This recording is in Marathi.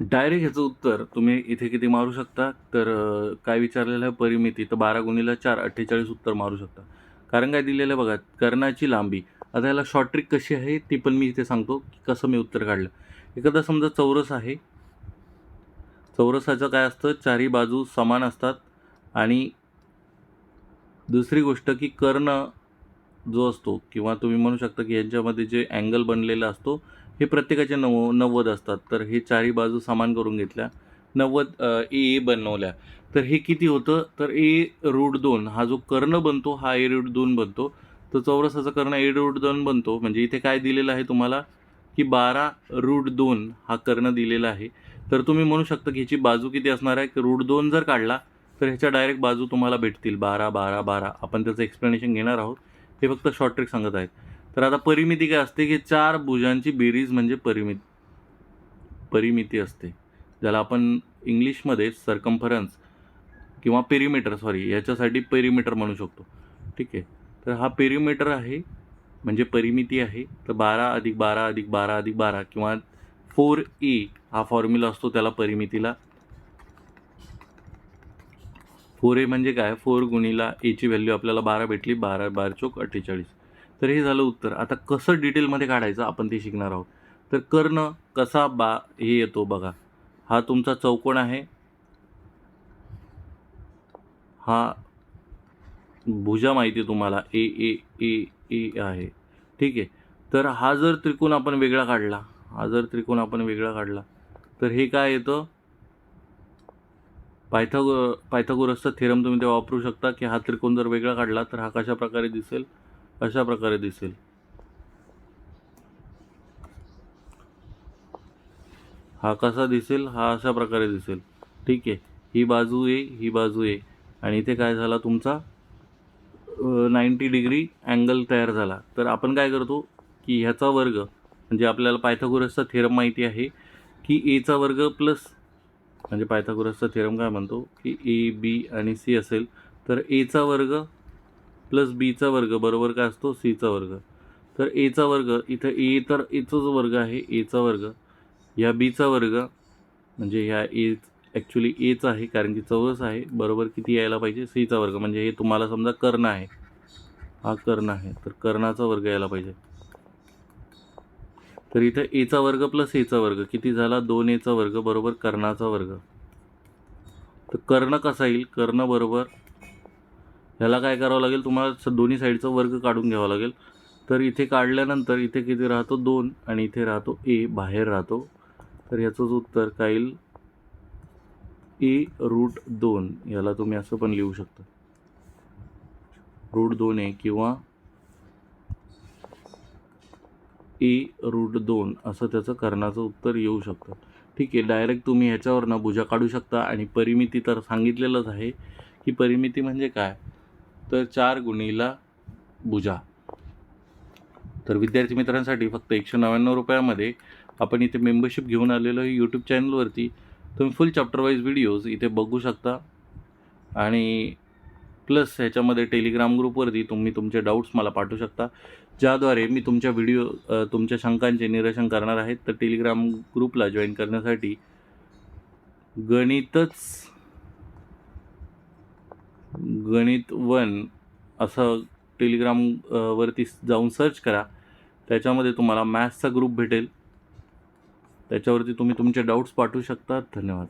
डायरेक्ट ह्याचं उत्तर तुम्ही इथे किती मारू शकता? तर काय विचारलेलं आहे परिमिती तर बारा गुणीला चार अठ्ठेचाळीस उत्तर मारू शकता. कारण काय दिलेलं आहे बघा कर्णाची लांबी. आता याला शॉर्ट ट्रिक कशी आहे ती पण मी इथे सांगतो की कसं मी उत्तर काढलं. एखादा समजा चौरस आहे. चौरसाचं काय असतं चारही बाजू समान असतात. आणि दुसरी गोष्ट की कर्ण जो असतो किंवा तुम्ही म्हणू शकता की यांच्यामध्ये जे अँगल बनलेला असतो हे प्रत्येकाचे नव नव्वद असतात. तर हे चारही बाजू समान करून घेतल्या. नव्वद ए ए बनवल्या. तर हे किती होतं? तर ए रूट दोन हा जो कर्ण बनतो हा ए रूट दोन बनतो. तर चौरसाचा कर्ण ए रूट दोन बनतो. म्हणजे इथे काय दिलेलं आहे तुम्हाला? की बारा रूट दोन हा कर्ण दिलेला आहे. तर तुम्ही म्हणू शकता की ह्याची बाजू किती असणार आहे? की रूट दोन जर काढला तर ह्याच्या डायरेक्ट बाजू तुम्हाला भेटतील. बारा बारा बारा. आपण त्याचं एक्सप्लेनेशन घेणार आहोत. हे फक्त शॉर्ट ट्रिक सांगत आहेत. तर आता परिमिती काय असते की चार भुजांची बेरीज म्हणजे परिमित परिमिती असते. ज्याला आपण इंग्लिशमध्ये सरकम्फरन्स किंवा पेरिमीटर सॉरी याच्यासाठी पेरिमीटर म्हणू शकतो. ठीक आहे? तर हा पेरिमीटर आहे म्हणजे परिमिती आहे. तर बारा अधिक बारा अधिक बारा अधिक बारा किंवा फोर ए e हा फॉर्म्युला असतो त्याला परिमितीला. फोर ए e म्हणजे काय? फोर गुणीला एची व्हॅल्यू आपल्याला बारा भेटली बारा बार चोक अठ्ठेचाळीस. तर हे झालं उत्तर. आता कसं डिटेलमध्ये काढायचं आपण ते शिकणार आहोत. तर कर्ण कसा बा हे येतो बघा. हा तुमचा चौकोन आहे. हा भुजा माहिती आहे तुम्हाला. ए ए ए ए आहे. ठीक आहे? तर हा जर त्रिकोण आपण वेगळा काढला हा जर त्रिकोण आपण वेगळा काढला तर हे काय येतं? पायथागो पायथागोरसचा थेरम तुम्ही ते वापरू शकता की हा त्रिकोण जर वेगळा काढला तर हा कशा प्रकारे दिसेल? अशा प्रकारे दिसेल. हा कसा दिसेल? हा अशा प्रकारे दिसेल. ठीक आहे. ही बाजू ए ही बाजू ये आणि इथे काय झाला तुमचा? नाईंटी डिग्री अँगल तयार झाला. तर आपण काय करतो की ह्याचा वर्ग म्हणजे आपल्याला पायथागोरसचा थेरम माहिती आहे की एचा वर्ग प्लस म्हणजे पायथागोरसचा थेरम काय म्हणतो? की ए बी आणि सी असेल. तर एचा वर्ग प्लस बीचा वर्ग बरोबर काय असतो? सीचा वर्ग. तर एचा वर्ग इथं ए तर एचा जो वर्ग आहे एचा वर्ग. ह्या बीचा वर्ग म्हणजे ह्या ए ॲक्च्युली एच आहे कारण की चौरस आहे बरोबर किती यायला पाहिजे? सीचा वर्ग. म्हणजे हे तुम्हाला समजा कर्ण आहे. हा कर्ण आहे. तर कर्णाचा वर्ग यायला पाहिजे. तर इथं एचा वर्ग प्लस एचा वर्ग. किती झाला? दोन एचा वर्ग बरोबर कर्णाचा वर्ग. तर कर्ण कसा येईल? कर्ण बरोबर ह्याला काय करावं लागेल? तुम्हाला स- दोन्ही साईडचा वर्ग काढून घ्यावा लागेल. तर इथे काढल्यानंतर इथे किती राहतो? दोन. आणि इथे राहतो ए बाहेर राहतो. तर ह्याचंच उत्तर काय येईल? ए रूट दोन. याला तुम्ही असं पण लिहू शकता. रूट दोन आहे किंवा ए रूट दोन. असं त्याचं कर्णाचं उत्तर येऊ शकतं. ठीक आहे डायरेक्ट तुम्ही ह्याच्यावरनं भुजा काढू शकता. आणि परिमिती तर सांगितलेलंच आहे. की परिमिती म्हणजे काय? तर चार गुणीला भुजा तर विद्यार्थी मित्रांसाठी फक्त एकशे नव्याण्णव रुपयामध्ये आपण इथे मेंबरशिप घेऊन आलेलो आहे यूट्यूब चॅनलवरती तुम्ही फुल चॅप्टरवाईज व्हिडिओज इथे बघू शकता. आणि प्लस ह्याच्यामध्ये टेलिग्राम ग्रुपवरती तुम्ही तुमचे डाऊट्स मला पाठवू शकता. ज्याद्वारे मी तुमच्या व्हिडिओ तुमच्या शंकांचे निरसन करणार आहेत तर टेलिग्राम ग्रुपला जॉईन करण्यासाठी गणितच गणित वन असं टेलिग्राम वरती जाऊन सर्च करा. त्याच्यामध्ये तुम्हाला मॅथ्सचा ग्रुप भेटेल. त्याच्यावरती तुम्ही तुमचे डाऊट्स पाठवू शकता. धन्यवाद.